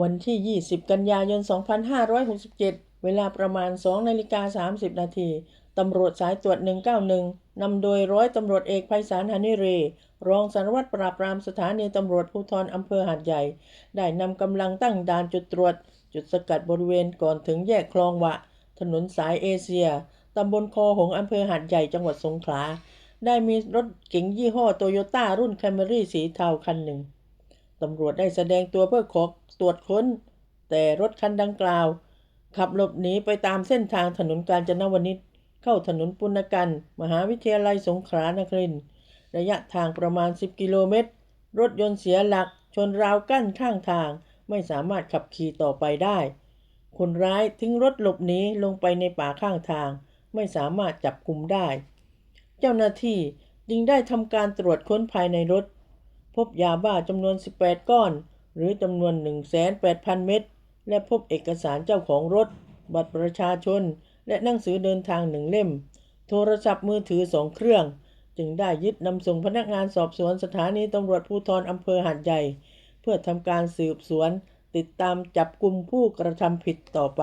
วันที่ 20 กันยายน 2567 เวลาประมาณ 2 นาฬิกา 30 นาที ตำรวจสายตรวจ 191 นำโดยร้อยตำรวจเอกไพศาลหานิเร รองสารวัตรปราบปรามสถานีตำรวจภูธรอำเภอหาดใหญ่ ได้นำกำลังตั้งด่านจุดตรวจ จุดสกัดบริเวณก่อนถึงแยกคลองวะ ถนนสายเอเชีย ตำบลคอหงส์อำเภอหาดใหญ่จังหวัดสงขลา ได้มีรถเก๋งยี่ห้อโตโยต้ารุ่นแคมรี่สีเทาคันหนึ่ง ตำรวจได้แสดงตัวเพื่อขอตรวจค้น แต่รถคันดังกล่าว ขับหลบหนีไปตามเส้นทางถนนกาญจนวนิชเข้าถนนปุณกัน มหาวิทยาลัยสงขลานครินทร์ระยะทางประมาณ 10 กิโลเมตร รถยนต์เสียหลัก ชนราวกั้นข้างทาง ไม่สามารถขับขี่ต่อไปได้ คนร้ายทิ้งรถหลบหนีลงไปในป่าข้างทาง ไม่สามารถจับกุมได้ เจ้าหน้าที่จึงได้ทำการตรวจค้นภายในรถ พบยาบ้าจำนวน 18 ก้อน หรือจำนวน 1,800,000 เม็ด และพบเอกสารเจ้าของรถ บัตรประชาชน และหนังสือเดินทางหนึ่งเล่ม โทรศัพท์มือถือสองเครื่อง จึงได้ยึดนำส่งพนักงานสอบสวนสถานีตำรวจภูธรอำเภอหาดใหญ่ เพื่อทำการสืบสวน ติดตามจับกลุ่มผู้กระทำผิดต่อไป